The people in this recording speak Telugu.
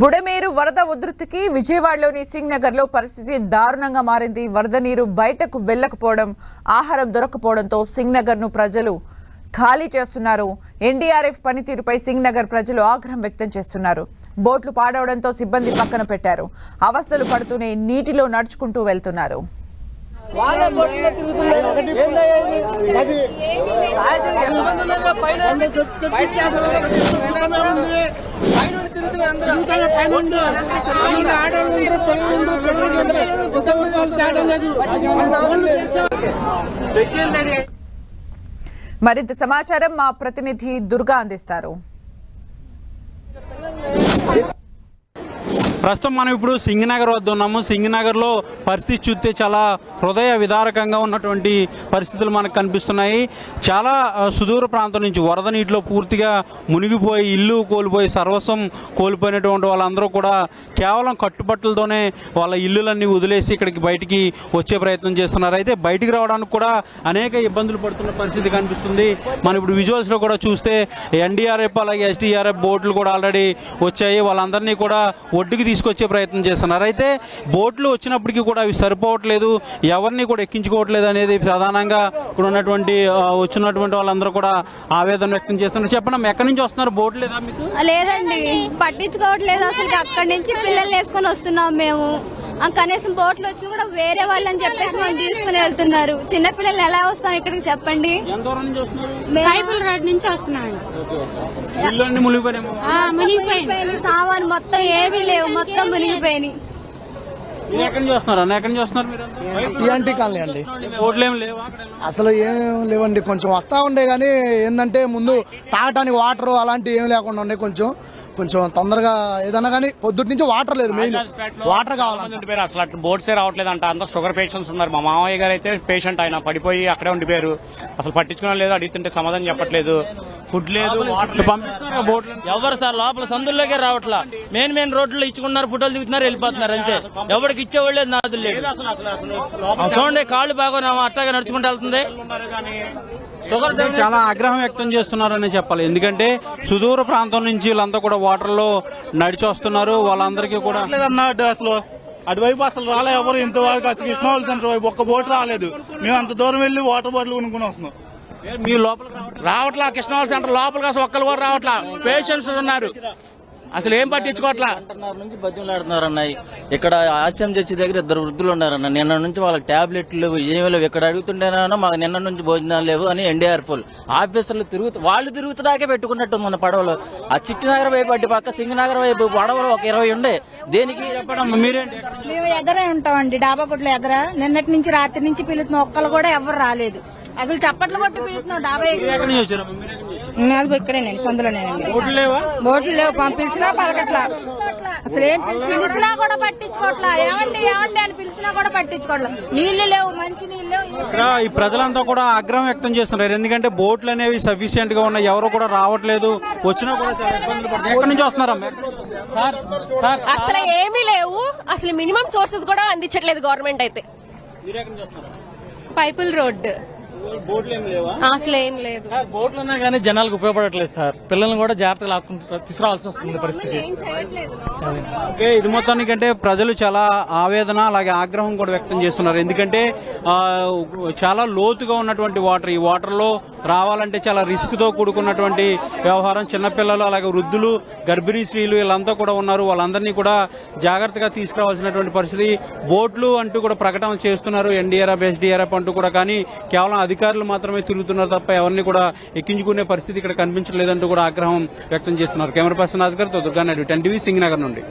బుడమేరు వరద ఉధృతికి విజయవాడలోని సింగ్ నగర్లో పరిస్థితి దారుణంగా మారింది. వరద నీరు బయటకు వెళ్ళకపోవడం ఆహారం దొరకపోవడంతో సింగ్ నగర్ను ప్రజలు ఖాళీ చేస్తున్నారు. ఎన్డీఆర్ఎఫ్ పనితీరుపై సింగ్ నగర్ ప్రజలు ఆగ్రహం వ్యక్తం చేస్తున్నారు. బోట్లు పాడవడంతో సిబ్బంది పక్కన పెట్టారు. అవస్థలు పడుతూనే నీటిలో నడుచుకుంటూ వెళ్తున్నారు. వాళ్ళ మరింత సమాచారం మా ప్రతినిధి దుర్గా అందిస్తారు ప్రస్తుతం మనం ఇప్పుడు సింగనగర్ వద్ద ఉన్నాము. సింగనగర్లో పరిస్థితి చూస్తే చాలా హృదయ విదారకంగా ఉన్నటువంటి పరిస్థితులు మనకు కనిపిస్తున్నాయి. చాలా సుదూర ప్రాంతం నుంచి వరద నీటిలో పూర్తిగా మునిగిపోయి ఇల్లు కోల్పోయి సర్వస్వం కోల్పోయినటువంటి వాళ్ళందరూ కూడా కేవలం కట్టుబట్టలతోనే వాళ్ళ ఇల్లులన్నీ వదిలేసి ఇక్కడికి బయటికి వచ్చే ప్రయత్నం చేస్తున్నారు. అయితే బయటికి రావడానికి కూడా అనేక ఇబ్బందులు పడుతున్న పరిస్థితి కనిపిస్తుంది. మనం ఇప్పుడు విజువల్స్లో కూడా చూస్తే ఎన్డీఆర్ఎఫ్ అలాగే ఎస్డీఆర్ఎఫ్ బోట్లు కూడా ఆల్రెడీ వచ్చాయి. వాళ్ళందరినీ కూడా ఒడ్డుకి తీసుకొచ్చే ప్రయత్నం చేస్తున్నారు. అయితే బోట్లు వచ్చినప్పటికీ కూడా అవి సరిపోవట్లేదు. ఎవరిని కూడా ఎక్కించుకోవట్లేదు అనేది ప్రధానంగా ఇక్కడ ఉన్నటువంటి వచ్చినటువంటి వాళ్ళందరూ కూడా ఆవేదన వ్యక్తం చేస్తున్నారు. చెప్పండి ఎక్కడి నుంచి వస్తున్నారు? బోట్ లేదా మీకు? లేదండి పట్టించుకోవట్లేదు. అసలు అక్కడి నుంచి పిల్లల్ని వేసుకొని వస్తున్నాం మేము. కనీసం బోట్లు వచ్చి కూడా వేరే వాళ్ళని చెప్పేసి మనం తీసుకుని వెళ్తున్నారు. చిన్న పిల్లల్ని ఎలా వస్తాం ఇక్కడికి చెప్పండి? బైబుల్ రోడ్ నుంచి సామాన్ మొత్తం ఏమీ లేవు. మొత్తం మునిగిపోయినాయి. టీఎన్టీ కాలనీ అండి. బోట్లు ఏం లేవా అక్కడ? అసలు ఏం లేవండి. కొంచెం వస్తా ఉండే కానీ ఏంటంటే ముందు తాగటానికి వాటర్ అలాంటివి ఏం లేకుండా ఉండే కొంచెం. కొంచెం తొందరగా ఏదన్నా కానీ పొద్దుటి నుంచి వాటర్ లేదు మెయిన్. వాటర్ కావాలి అసలు అట్లా బోట్సే రావట్లేదు అంట అందరూ షుగర్ పేషెంట్స్ ఉన్నారు. మా మామయ్య గారు అయితే పేషెంట్ ఆయన పడిపోయి అక్కడే ఉండిపోయారు. అసలు పట్టించుకోవడం లేదు. అడుగుతుంటే సమాధానం చెప్పట్లేదు. ఫుడ్ లేదు ఎవరు సార్? లోపల సందుల్లోకే రావట్లా. మెయిన్ మెయిన్ రోడ్లు ఇచ్చుకున్నారు ఫోటోలు దిగుతున్నారు వెళ్ళిపోతున్నారు అంతే. ఎవరికి ఇచ్చేవాళ్ళు లేదు నాదులు లేదు చూడండి కాళ్ళు బాగా అట్టాగా నడుచుకుంటూ వెళ్తుంది. చాలా ఆగ్రహం వ్యక్తం చేస్తున్నారని చెప్పాలి. ఎందుకంటే సుదూర ప్రాంతం నుంచి వీళ్ళంతా కూడా వాటర్లో నడిచి వస్తున్నారు. వాళ్ళందరికీ కూడా అన్నట్టు అసలు. అటువైపు అసలు రాలే ఎవరు ఇంతవరకు అసలు కృష్ణవాళ్ళ సెంటర్ వైపు ఒక్క బోట్ రాలేదు. మేము అంత దూరం వెళ్ళి వాటర్ బాటిల్ కొనుక్కుని వస్తున్నాం. మీ లోపల. రావట్లా కృష్ణవాళ్ళ సెంటర్ లోపలికి అసలు ఒక్కరు కూడా రావట్లా. పేషెంట్స్ ఉన్నారు. అసలు ఏం పట్టించుకోవట్లా? గంటన్నర నుంచి బతిమలాడుతున్నారు ఇక్కడ ఆశ్రమం చర్చి దగ్గర ఇద్దరు వృద్ధులు ఉన్నారన్న. నిన్న నుంచి వాళ్ళకి టాబ్లెట్లు ఏమీ లేవు. ఇక్కడ అడుగుతుంటేనా మాకు నిన్న నుంచి భోజనాలు లేవు అని ఎన్డీఆర్ ఫుల్. ఆఫీసర్లు తిరుగుతూ వాళ్ళు తిరుగుతున్నాకే పెట్టుకున్నట్టు మన పడవలు. ఆ చిట్టినగర్ వైపు అటు పక్క సింగనగర్ వైపు పడవలు ఒక ఇరవై ఉండే. దేనికి? మేము ఎదరే ఉంటామండి డాబా కొట్లు ఎదర. నిన్నటి నుంచి రాత్రి నుంచి పిలుస్తున్నాం ఒక్కరు కూడా ఎవరు రాలేదు. అసలు చప్పట్లు కొట్టి పిలుస్తున్నాం డాబా మాది ఇక్కడేనండి సందులోనేనండి. బోట్లు లేవా? బోట్లు లేవు పంపించినా పలకట్లా. అసలు ఏం పిలిచినా కూడా పట్టించుకోవట్లా ఏమండి ఏమండి అని పిలిచినా కూడా పట్టించుకోవట్లా నీళ్ళు లేవు మంచి నీళ్ళు. ఈ ప్రజలంతా కూడా ఆగ్రహం వ్యక్తం చేస్తున్నారు. ఎందుకంటే బోట్లు అనేవి సఫిషియెంట్గా ఉన్నాయి. ఎవరు కూడా రావట్లేదు. వచ్చినా కూడా చాలా ఇబ్బందులు పడుతున్నారు. ఎక్కడి నుంచి వస్తున్నారమ్మా అసలు ఏమీ లేవు. అసలు మినిమం సోర్సెస్ కూడా అందించట్లేదు గవర్నమెంట్ అయితే. పైపుల్ రోడ్ అసలు ఏం లేదు. బోట్లు ఉన్నా కానీ జనాలకు ఉపయోగపడట్లేదు సార్. పిల్లల్ని కూడా జాగ్రత్తగా లాక్కుంటూ తీసుకురావాల్సి వస్తుంది పరిస్థితి. ఏం చేయట్లేదు ఓకే ఇది మొత్తానికంటే ప్రజలు చాలా ఆవేదన అలాగే ఆగ్రహం కూడా వ్యక్తం చేస్తున్నారు. ఎందుకంటే చాలా లోతుగా ఉన్నటువంటి వాటర్ ఈ వాటర్లో రావాలంటే చాలా రిస్క్తో కూడుకున్నటువంటి వ్యవహారం చిన్నపిల్లలు అలాగే వృద్ధులు గర్భిణీ స్త్రీలు వీళ్ళంతా కూడా ఉన్నారు. వాళ్ళందరినీ కూడా జాగ్రత్తగా తీసుకురావాల్సినటువంటి పరిస్థితి. బోట్లు అంటూ కూడా ప్రకటన చేస్తున్నారు. ఎన్డీఆర్ఎఫ్ ఎస్డీఆర్ఎఫ్ అంటూ కూడా కానీ కేవలం అధికారులు మాత్రమే తిరుగుతున్నారు తప్ప ఎవరిని కూడా ఎక్కించుకునే పరిస్థితి ఇక్కడ కనిపించలేదంటూ కూడా ఆగ్రహం వ్యక్తం చేస్తున్నారు. కెమెరా పర్సన్ అస్గర్తో దుర్గానాయుడు టెన్ టీవీ సింగ్ నగర్ నుండి.